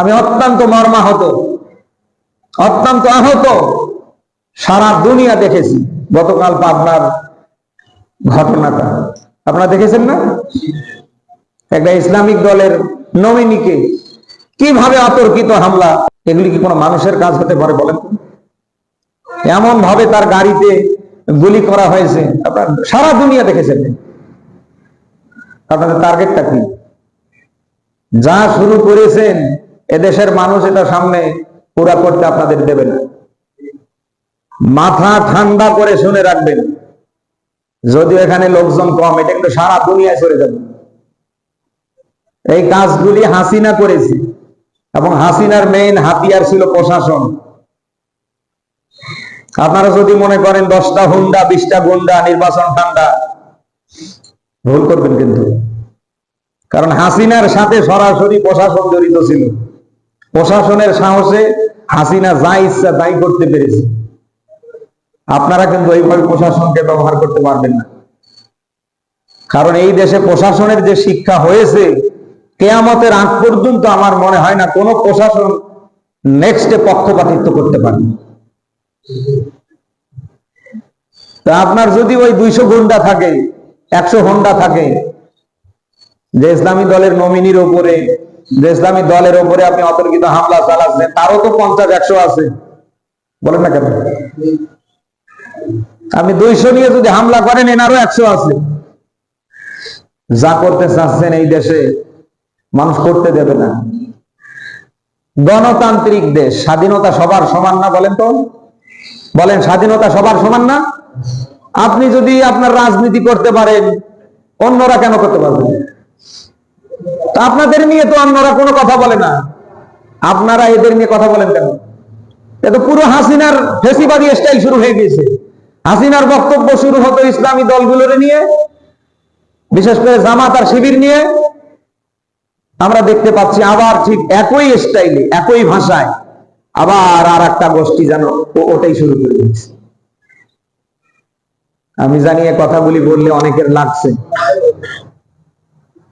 আমি অত্যন্ত মর্মাহত, অত্যন্ত আহত সারা দুনিয়া দেখেছি গতকাল পাবনার ঘটনাটা। আপনারা দেখেছেন না? একটা ইসলামিক দলের নমিনিকে কীভাবে অতর্কিত হামলা, এগুলি কি কোনো মানুষের কাজ হতে পারে বলেন? এমন ভাবে তার গাড়িতে গুলি করা হয়েছে। আপনার সারা দুনিয়া দেখেছেন। আপনাদের টার্গেটটা কি? যা শুরু করেছেন এদেশের মানুষ এটা সামনে পুরা করতে আপনাদের দেবে না মাথা ঠান্ডা করে শুনে রাখবেন। যদিও এখানে লোকজন কম, এটা কিন্তু সারা দুনিয়ায় চলে যাবে। এই কাজগুলি হাসিনা করেছে এবং হাসিনার মেইন হাতিয়ার ছিল প্রশাসন। আপনারা যদি মনে করেন দশটা হুন্ডা, বিশটা গুন্ডা, নির্বাচন ঠান্ডা, ভুল করবেন কিন্তু। কারণ হাসিনার সাথে সরাসরি প্রশাসন জড়িত ছিল। প্রশাসনের সাহসে হাসিনা যা ইচ্ছা তাই করতে পেরেছে। আপনারা কিন্তু এইভাবে প্রশাসনকে ব্যবহার করতে পারবেন না। কারণ এই দেশে প্রশাসনের যে শিক্ষা হয়েছে, কেয়ামতের আগ পর্যন্ত আমার মনে হয় না কোনো প্রশাসন নেক্সটে পক্ষপাতিত্ব করতে পারে তা আপনার যদি ওই দুইশো গুন্ডা থাকে, একশো হোন্ডা থাকে, যে ইসলামী দলের নমিনির ওপরে যে ইসলামী দলের ওপরে আপনি অতর্কিত হামলা চালাচ্ছেন, তারও তো পঞ্চাশ, একশো আছে। বলেন না কেন? আপনি দুইশো নিয়ে যদি হামলা করেন, এনারও একশো আছে। যা করতে চাচ্ছেন এই দেশে, মানুষ করতে দেবে না। গণতান্ত্রিক দেশ, স্বাধীনতা সবার সমান না বলেন তো? বলেন, স্বাধীনতা সবার সমান না? আপনি যদি আপনার রাজনীতি করতে পারেন, অন্যরা কেন করতে পারবেন তা আপনাদের নিয়ে তো অন্যরা কোনো কথা বলে না। আপনারা এদের নিয়ে কথা বলেন কেন? এ তো পুরো হাসিনার ফেসিবাদী স্টাইল শুরু হয়ে গেছে হাসিনার বক্তব্য শুরু হতো ইসলামী দলগুলোর নিয়ে, বিশেষ করে জামাত আর শিবির নিয়ে। আমরা দেখতে পাচ্ছি আবার ঠিক একই স্টাইলে একই ভাষায় আবার আর একটা গোষ্ঠী যেন ওটাই শুরু করে দিচ্ছে আমি জানি কথাগুলি বললে অনেকের লাগছে।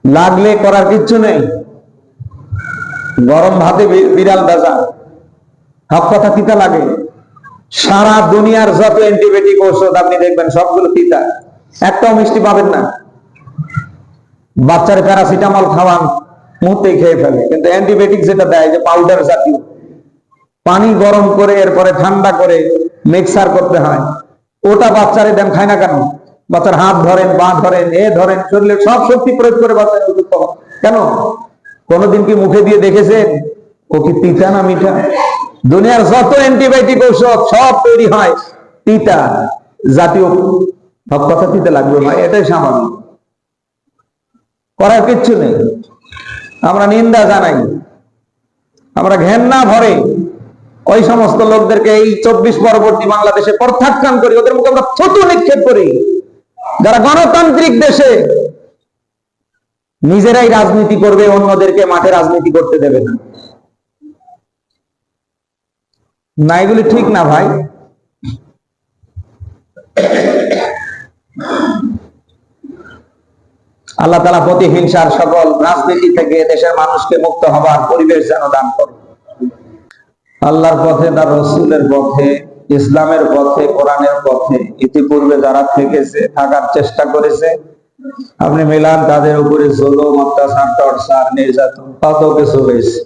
লাগলে করার কিচ্ছু নেই। গরম ভাতে বিড়াল দাজা হক কথা তিতা লাগে। সারা দুনিয়ার যত অ্যান্টিবায়োটিক ঔষধ আপনি দেখবেন, সবগুলো তিতা। একটাও মিষ্টি পাবেন না। বাচ্চার প্যারাসিটামল খাওয়ান, মুহূর্তেই খেয়ে ফেলে। কিন্তু অ্যান্টিবায়োটিক যেটা দেয়, যে পাউডার জাতীয়, পানি গরম করে, এরপরে ঠান্ডা করে মিক্সার করতে হয়। ওটা বাচ্চারে দেন, খায় না কেন? বাচ্চার হাত ধরেন, পা ধরেন, এ ধরেন, শরীরে সব শক্তি প্রয়োগ করে বাচ্চার উপযুক্ত হন। কেন? কোনদিন কি মুখে দিয়ে দেখেছেন? ও কি তিতা না মিঠা? দুনিয়ার যত অ্যান্টিবায়োটিক ঔষধ সব তৈরি হয় তিতা, জাতীয় সব কথা তিতে লাগবে না এটাই স্বাভাবিক করার কিচ্ছু নেই। আমরা নিন্দা জানাই। আমরা ঘেন্না ভরে ওই সমস্ত লোকদেরকে এই চব্বিশ পরবর্তী বাংলাদেশে প্রত্যাখ্যান করি। ওদের মুখে আমরা থুতু নিক্ষেপ করি। যারা গণতান্ত্রিক দেশে নিজেরাই রাজনীতি করবে, অন্যদেরকে মাঠে রাজনীতি করতে দেবে না। না, এগুলি ঠিক না ভাই। আল্লাহ তালা প্রতিহিংসার সকল রাজনীতি থেকে দেশের মানুষকে মুক্ত হবার পরিবেশ যেন দান করে আল্লাহর পথে তার রসুলের পথে ইসলামের পথে, কোরআনের পথে ইতিপূর্বে যারা থেকেছে, থাকার চেষ্টা করেছে, আপনি মিলান তাদের উপরে জুলুম, অত্যাচার, টর্চার, নির্যাতন, কত কিছু হয়েছে।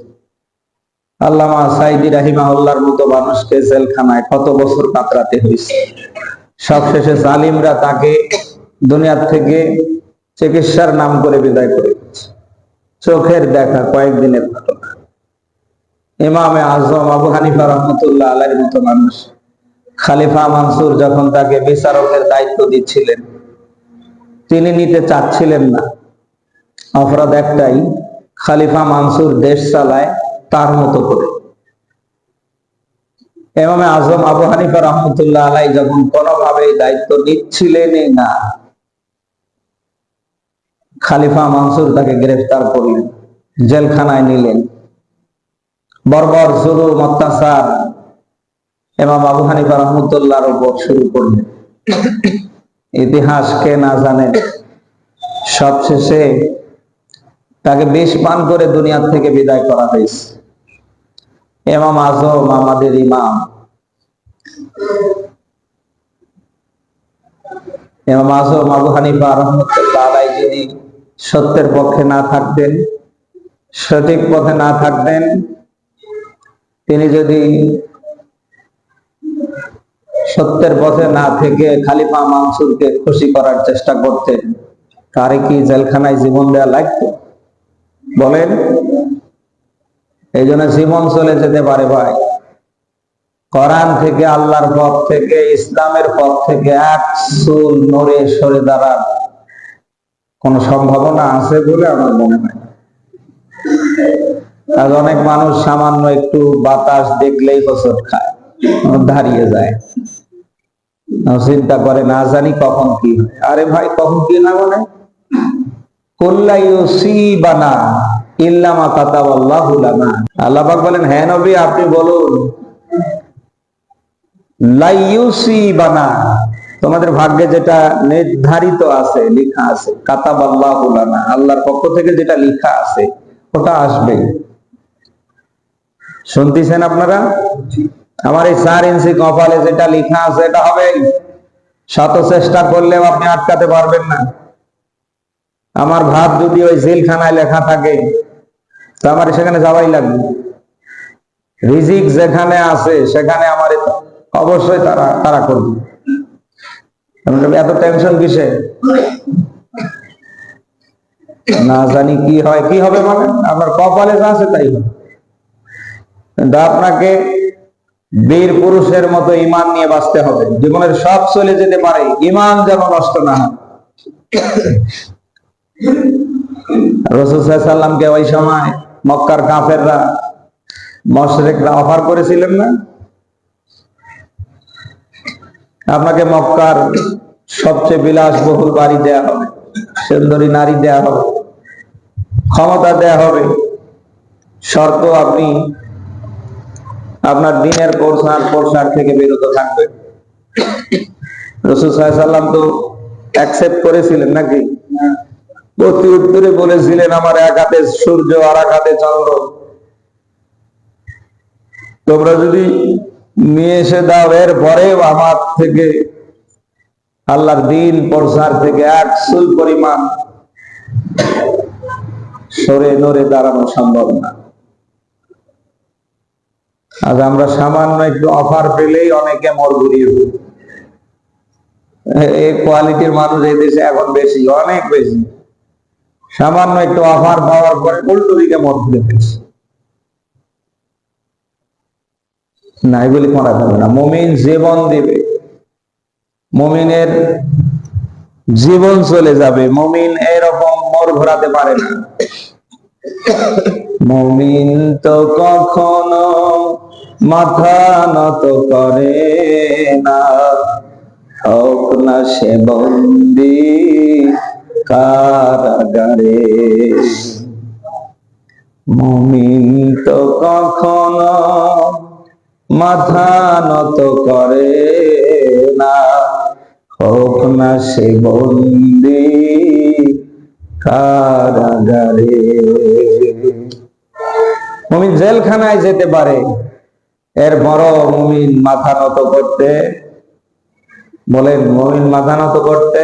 আল্লামা সাইদি রাহিমাহুল্লার মতো মানুষকে জেলখানায় কত বছর কাতরাতে হয়েছে। সবশেষে জালিমরা তাকে দুনিয়ার থেকে চিকিৎসার নাম করে বিদায় করে চোখের দেখা কয়েকদিনের ঘটনা। ইমামে আজম আবু হানিফা রহমতুল্লাহ মতো মানুষ। খালিফা মানসুর যখন তাকে বিচারকের দায়িত্ব দিচ্ছিলেন, তিনি নিতে চাচ্ছিলেন না। অপরাধ একটাই, খালিফা মানসুর দেশ চালায় তার মতো করে। এমামে আজম আবু হানিফা রহমতুল্লাহ আলাই যখন কোনোভাবে দায়িত্ব নিচ্ছিলেনই না, খালিফা মানসুর তাকে গ্রেফতার করলেন, জেলখানায় নিলেন। বর্বর জুলুম অত্যাচার এমাম আবু হানিফা রহমতুল্লাহর উপর শুরু করলেন। ইতিহাস কে না জানে, সবশেষে তাকে বিষ পান করে দুনিয়া থেকে বিদায় করা হয়েছে। এমাম আজম আমাদের ইমাম। এমাম আজম আবু হানিফা রহমতুল্লাহ আলাই যদি সত্যের পক্ষে না থাকতেন, সঠিক পথে না থাকতেন, তিনি যদি সত্যের পথে না থেকে খালিফা মানসুরকে খুশি করার চেষ্টা করতেন। তারে কি জেলখানায় জীবন দেওয়া লাগতো বলেন, এই জন্য জীবন চলে যেতে পারে ভাই। কোরআন থেকে, আল্লাহর পথ থেকে, ইসলামের পথ থেকে এক চুল নড়ে সরে দাঁড়ার কোন সম্ভাবনা আছে বলে আমার মনে হয়। আজ অনেক মানুষ সামান্য একটু বাতাস দেখলেই বছর খায়, দাঁড়িয়ে যায়। চিন্তা করে না, জানি কখন কি হয়। আরে ভাই, কখন কি না মানে? তোমাদের ভাগ্যে যেটা নির্ধারিত আছে, লেখা আছে, কাতাবাল্লাহু লানা, আল্লাহর পক্ষ থেকে যেটা লেখা আছে, ওটা আসবে। শুনতেছেন আপনারা? আমার এই চার ইঞ্চি কপালে যেটা লেখা আছে, এটা হবে শত চেষ্টা করলেও আপনি আটকাতে পারবেন না। আমার ভাত যদি ওই জেলখানায় লেখা থাকে, তো আমার সেখানে যাওয়াই লাগবে। রিজিক যেখানে আছে, সেখানে আমার অবশ্যই তারা তারা করবে। এত টেনশন কিসে? না জানি কি হয়, কি হবে মানে? আপনার কপালে যা আছে তাই হবে। আপনাকে বীর পুরুষের মতো ইমান নিয়ে বাঁচতে হবে। জীবনের সব চলে যেতে পারে ইমান যেন নষ্ট না হয়। রসুল সাল্লামকে ওই সময় মক্কার কাফেররা, মশরেকরা অফার করেছিলেন না? আপনাকে মক্কার সবচেয়ে বিলাসবহুল বাড়ি দেয়া হবে, সুন্দরী নারী দেয়া হবে, ক্ষমতা দেয়া হবে। শর্ত আপনি আপনার দিনের পোশাক পোশাক থেকে বিরত থাকবেন রসুল তো অ্যাকসেপ্ট করেছিলেন নাকি? প্রতি উত্তরে বলেছিলেন, আমার এক হাতে সূর্য আর এক হাতে চন্দ্র। তোমরা যদি নিয়ে এসে দাও এর পরেও আমার থেকে আল্লাহর দিন প্রসার থেকে এক সুল পরিমাণ সরে নড়ে দাঁড়ানো সম্ভব না। আজ আমরা সামান্য একটু অফার পেলেই অনেকে মর ঘুরিয়ে এই কোয়ালিটির মানুষ এই দেশে এখন বেশি, অনেক বেশি। সামান্য একটু অফার পাওয়ার পরে উল্টো দিকে মত ঘুরে ফেলছে। না এগুলি করা যাবে না। মমিন জীবন দিবে। মমিনের জীবন চলে যাবে। মমিন এরকম মর ঘোরাতে পারে না। মমিন তো কখনো মাথা নত করে না। হোক না সে বন্দি কারাগারে। মমিন তো কখনো মাথা নত করে না। হোক না সে বন্দি কারাগারে। মুমিন জেলখানায় যেতে পারে। এর বড় মুমিন মাথা নত করতে, বলেন, মুমিন মাথা নত করতে?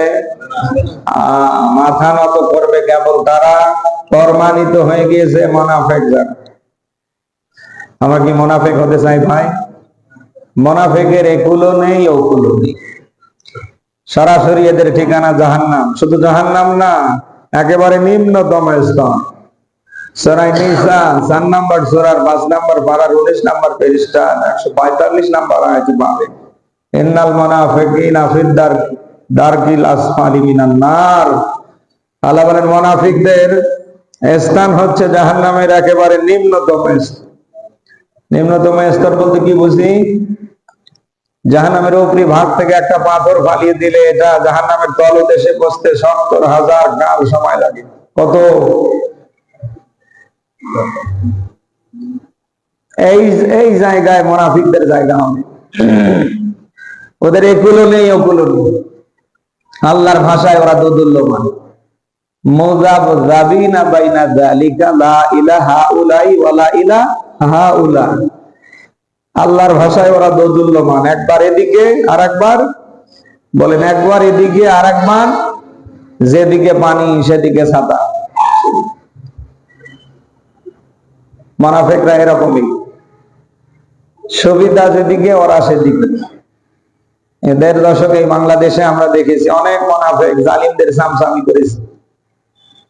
মাথা নত করবে কেবল তারা, প্রমাণিত হয়ে গিয়েছে মোনাফেক যারা। আমরা কি মোনাফেক হতে চাই ভাই? মোনাফেকের একুলো নেই ওকুলো নেই। সরাসরি এদের ঠিকানা জাহান্নাম। শুধু জাহান্নাম না, একেবারে নিম্নতম স্তর মুনাফিকদের স্থান হচ্ছে জাহান্নামের একেবারে নিম্নতম নিম্নতম স্তর বলতে কি বুঝি? জাহান্নামের উপরি ভাগ থেকে একটা পাথর ফালিয়ে দিলে এটা জাহান্নামের তলদেশে বসতে সত্তর হাজার কাল সময় লাগে। কত? এই এই জায়গায় মোনাফিকদের জায়গা হবে। ওদের নেই নেই। আল্লাহর ভাষায় ওরা জাবিনা বাইনা যালিকা লা ইলাহা উলাই ওয়ালা উলা। আল্লাহর ভাষায় ওরা দোদুল্যমান। একবার এদিকে আর একবার বলেন, একবার এদিকে আর একবার যেদিকে পানি, সেদিকে ছাতা। মানাফেকরা এরকমই। সুবিধা যেদিকে, ওরা সেদিকে। এদের দশকে বাংলাদেশে আমরা দেখেছি, অনেক মোনাফেক জালিমদের সামসামি করেছি।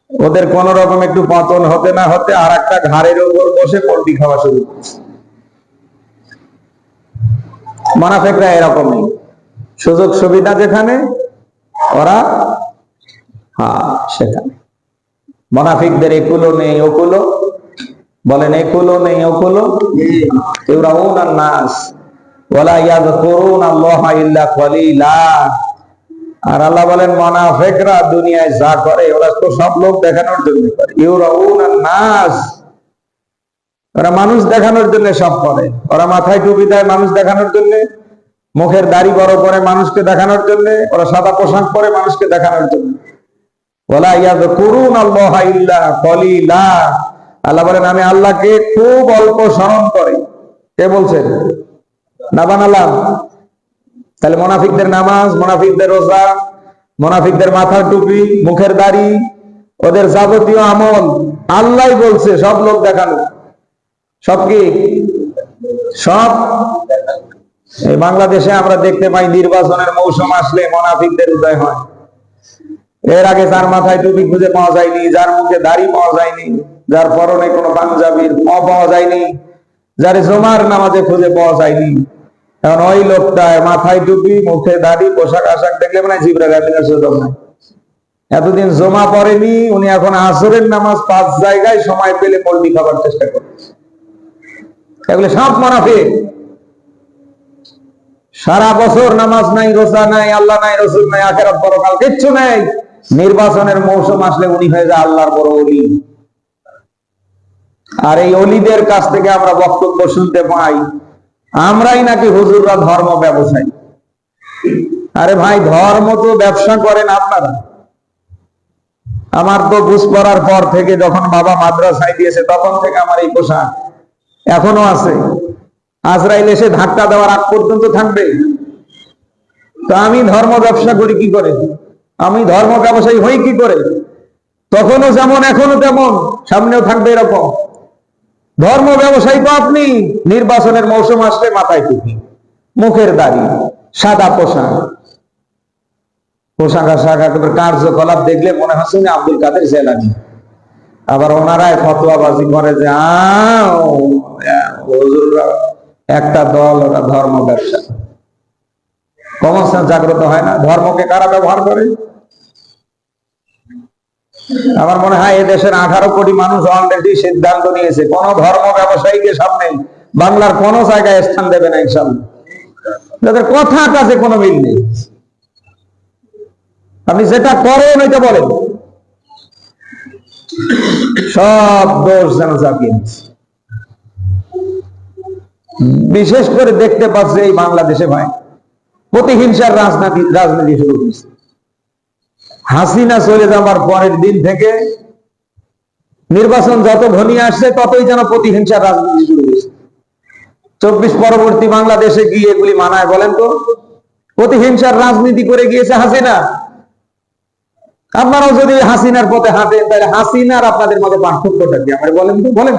ওদের কোন রকম একটু পতন হতে না হতে আর একটা ঘাড়ের উপর বসে পোল্ট্রি খাওয়া শুরু করেছে। মোনাফেকরা এরকমই। সুযোগ সুবিধা যেখানে, ওরা হ্যাঁ সেখানে। মোনাফিকদের একুলো নেই ওকুলো বলেন একুলো নেই ওকুলো ইউরাউন নাস আল্লাহ ইল্লা আর আল্লাহ বলেন দুনিয়ায় যা করে ওরা তো সব লোক দেখানোর জন্য করে। নাস, ওরা মানুষ দেখানোর জন্য সব করে। ওরা মাথায় টুপি দেয় মানুষ দেখানোর জন্য, মুখের দাড়ি বড় করে মানুষকে দেখানোর জন্য, ওরা সাদা পোশাক পরে মানুষকে দেখানোর জন্য। ওলা ইয়াদ করুন আল্লাহ ইল্লা কলিলা আল্লাহ বলেন, আমি আল্লাহকে খুব অল্প স্মরণ করি। কে বলছেন? না বানালাম তাহলে মোনাফিকদের নামাজ, মোনাফিকদের রোজা, মোনাফিকদের মাথার টুপি, মুখের দাড়ি, ওদের যাবতীয় আমল আল্লাহ বলছে, সব লোক দেখানো সব কি? সব? বাংলাদেশে আমরা দেখতে পাই নির্বাচনের মৌসুম আসলে মোনাফিকদের উদয় হয়। এর আগে যার মাথায় টুপি খুঁজে পাওয়া যায়নি, যার মুখে দাড়ি পাওয়া যায়নি যার পরনে কোনো পাঞ্জাবির প পাওয়া যায়নি, যার জমার নামাজে খুঁজে পাওয়া যায়নি। এখন ওই লোকটা মাথায় টুপি, মুখে দাড়ি, পোশাক আশাক দেখলে মানে জিবরা গালিনার সুযোগ নাই। এতদিন জমা পড়েনি, উনি এখন আসরের নামাজ পাঁচ জায়গায় সময় পেলে পল্টি খাবার চেষ্টা করে এগুলো সব মোনাফিক। সারা বছর নামাজ নাই, রোজা নাই, আল্লাহ নাই, রসুল নাই, আখেরাত পরকাল কিচ্ছু নাই। নির্বাচনের মৌসুম আসলে উনি হয়ে যায় আল্লাহর বড় অলি আর এই অলিদের কাছ থেকে আমরা বক্তব্য শুনতে পাই। আমরাই নাকি হুজুররা ধর্ম ব্যবসায়ী। আরে ভাই, ধর্ম তো ব্যবসা করেন আপনারা। আমার তো বুঝ পড়ার পর থেকে যখন বাবা মাদ্রাসায় দিয়েছে তখন থেকে আমার এই পোশাক এখনও আছে। আজরাইল এসে ধাক্কা দেওয়ার আগ পর্যন্ত থাকবে। তো আমি ধর্ম ব্যবসা করি কি করে? আমি ধর্ম ব্যবসায়ী হই কি করে? তখনও যেমন এখনও তেমন। সামনেও থাকবে এরকম। ধর্ম ব্যবসায়ী তো আপনি, নির্বাচনের মৌসুম আসলে মাথায় টুপি। মুখের দাড়ি, সাদা পোশাক। পোশাক আশাক কার্যকলাপ দেখলে মনে হচ্ছে না আব্দুল কাদের জেলানি। আবার ওনারাই ফতোয়াবাজি করে যে একটা দল, ওরা ধর্ম ব্যবসা কমন জাগ্রত হয় না। ধর্মকে কারা ব্যবহার করে? আমার মনে হয় এদেশের আঠারো কোটি মানুষ অলরেডি সিদ্ধান্ত নিয়েছে। কোন ধর্ম ব্যবসায়ীকে সামনে বাংলার কোন জায়গায় স্থান দেবে না ইনশাল্লাহ যাদের কথা কাছে কোনো মিল নেই। আপনি যেটা করেন ওইটা বলেন। সব দোষ যেন বিশেষ করে দেখতে পাচ্ছে এই বাংলাদেশে ভাই, প্রতিহিংসার রাজনীতি রাজনীতি শুরু হয়েছে। হাসিনা চলে যাবার পরের দিন থেকে নির্বাচন যত ঘনিয়ে আসছে, ততই যেন প্রতিহিংসার রাজনীতি শুরু হয়েছে। চব্বিশ পরবর্তী বাংলাদেশে গিয়ে এগুলি মানায় বলেন তো? প্রতিহিংসার রাজনীতি করে গিয়েছে হাসিনা। আপনারাও যদি হাসিনার পথে হাঁটেন, তাহলে হাসিনার আপনাদের মধ্যে পার্থক্যটা কি? আমার বলেন তো, বলেন।